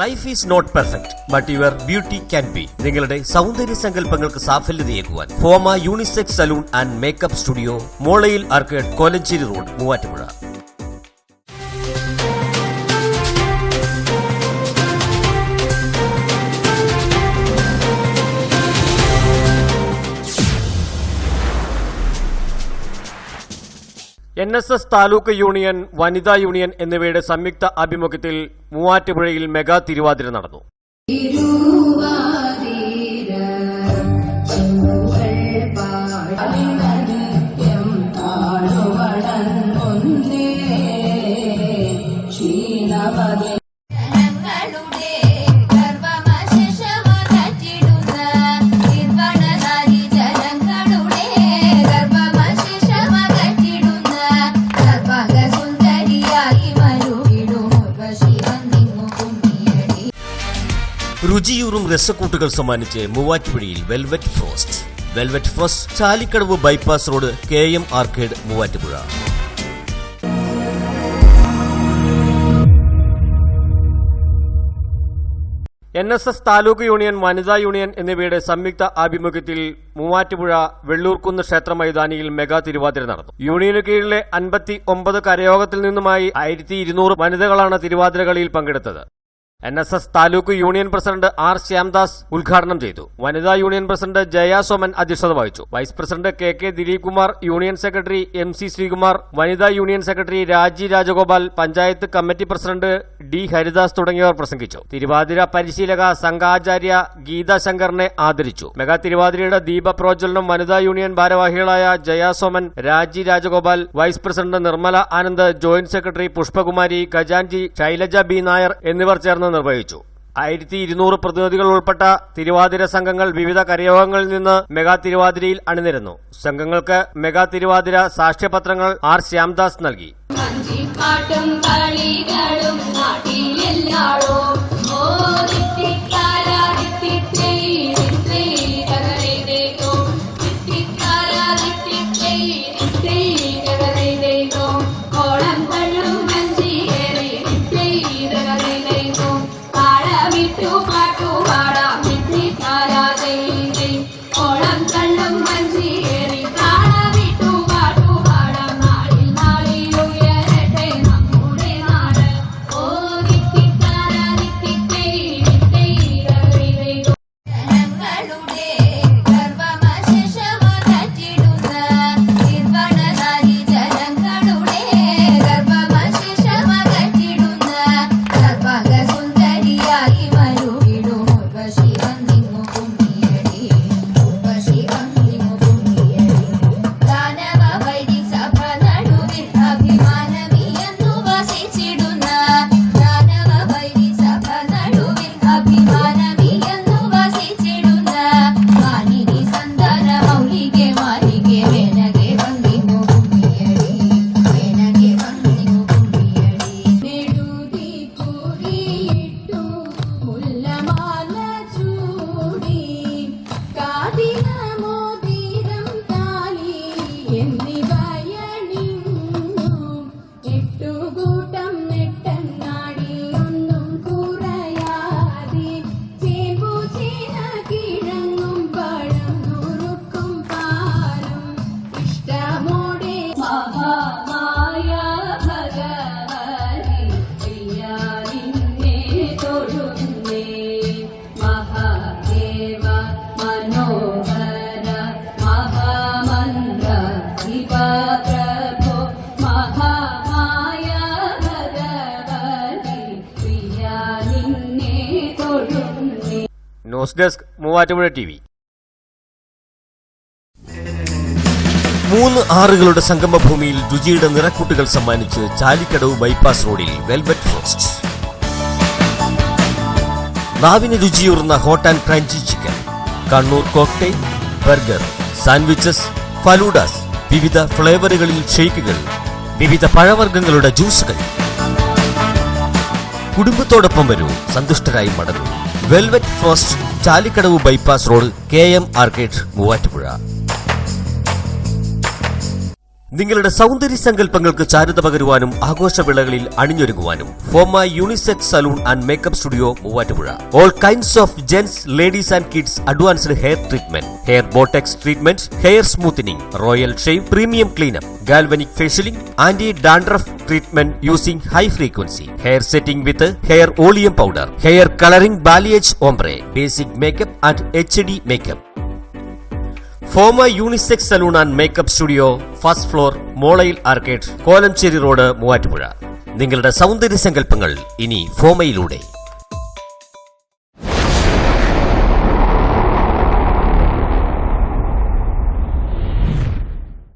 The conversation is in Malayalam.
Life is not perfect but your beauty can be നിങ്ങളുടെ സൗന്ദര്യ സങ്കല്പങ്ങൾക്ക് സാഫല്യതയേകുവാൻ FOMAA unisex salon and makeup studio മോളയിൽ arcade Kolenchery road Muvattupuzha. N S S taluk union വനിതാ യൂണിയൻ എന്നിവയുടെ സംയുക്ത ആഭിമുഖ്യത്തിൽ മൂവാറ്റുപുഴയിൽ മെഗാ തിരുവാതിര നടന്നു. രുചിയൂറും രസക്കൂട്ടുകൾ സമ്മാനിച്ച് മൂവാറ്റുപുഴയിൽ velvet frost. Velvet frost Chalikkadavu bypass road K M arcade Muvattupuzha. N S S taluk union വനിതാ യൂണിയൻ എന്നിവയുടെ സംയുക്ത ആഭിമുഖ്യത്തിൽ മൂവാറ്റുപുഴ വെള്ളൂർക്കുന്ന് ക്ഷേത്ര മൈതാനിയിൽ മെഗാ തിരുവാതിര നടന്നു. യൂണിയന് കീഴിലെ അൻപത്തി ഒമ്പത് കരയോഗത്തിൽ നിന്നുമായി ആയിരത്തി ഇരുന്നൂറ് വനിതകളാണ് തിരുവാതിര കളിയിൽ പങ്കെടുത്തത്. N S S taluk union president R Shyamdas ഉദ്ഘാടനം ചെയ്തു. വനിതാ യൂണിയൻ പ്രസിഡന്റ് ജയ സോമൻ അധ്യക്ഷത വഹിച്ചു. Vice president K K Dileep Kumar union secretary M C Sreekumar വനിതാ union secretary Raji Rajagopal panchayat committee president D Haridas തുടങ്ങിയവർ പ്രസംഗിച്ചു. തിരുവാതിര പരിശീലക സംഘാചാര്യ ഗീത ശങ്കറിനെ ആദരിച്ചു. മെഗാ തിരുവാതിരയുടെ ദീപ പ്രോജ്വലനം വനിതാ യൂണിയൻ ഭാരവാഹികളായ Jaya Soman Raji Rajagopal vice president Nirmala Anand joint secretary Pushpakumari ഖജാൻജി Shailaja B Nair എന്നിവർ ചേർന്ന് നിർവഹിച്ചു. ആയിരത്തി ഇരുന്നൂറ് പ്രതിനിധികൾ ഉൾപ്പെട്ട തിരുവാതിര സംഘങ്ങൾ വിവിധ കരയോഗങ്ങളിൽ നിന്ന് മെഗാ തിരുവാതിരയിൽ അണിനിരന്നു. സംഘങ്ങൾക്ക് മെഗാ തിരുവാതിര സാക്ഷ്യപത്രങ്ങൾ ആർ ശ്യാംദാസ് നൽകി. ಬಿಟ್ಟು ಪಾಟು ಮಾಡ news desk Muvattupuzha T V മൂന്ന് ആറുകളുടെ സംഗമഭൂമിയിൽ രുചിയുടെ നിറക്കൂട്ടുകൾ സമ്മാനിച്ച് ചാലിക്കടവ് ബൈപ്പാസ് റോഡിൽ വെൽവെറ്റ് ഫ്രോസ്റ്റ്. നാവിന് രുചിയൂറുന്ന hot and crunchy chicken Kannur cocktail burger sandwiches faloodas വിവിധ ഫ്ലേവറുകളിൽ ഷേക്കുകൾ വിവിധ പഴവർഗങ്ങളുടെ ജ്യൂസുകൾ. കുടുംബത്തോടൊപ്പം വരൂ സന്തുഷ്ടരായി മടങ്ങൂ. Velvet frost Chalikkadavu bypass road K M arcade Muvattupuzha. നിങ്ങളുടെ സൗന്ദര്യ സങ്കല്പങ്ങൾക്ക് ചാരുത പകരുവാനും ആഘോഷവേളകളിൽ അണിഞ്ഞൊരുങ്ങുവാനും FOMAA unisex salon and makeup studio Muvattupuzha. All kinds of gents ladies and kids advanced hair treatment hair botox treatment hair smoothening royal shave premium cleanup galvanic facialing anti dandruff treatment using high frequency hair setting with hair volume powder hair colouring balayage ombre basic makeup and H D makeup FOMAA unisex salon and makeup studio first floor മോളയിൽ arcade Kolenchery road Muvattupuzha. നിങ്ങളുടെ സൗന്ദര്യ സങ്കല്പങ്ങൾ ഇനി ഫോമയിലൂടെ.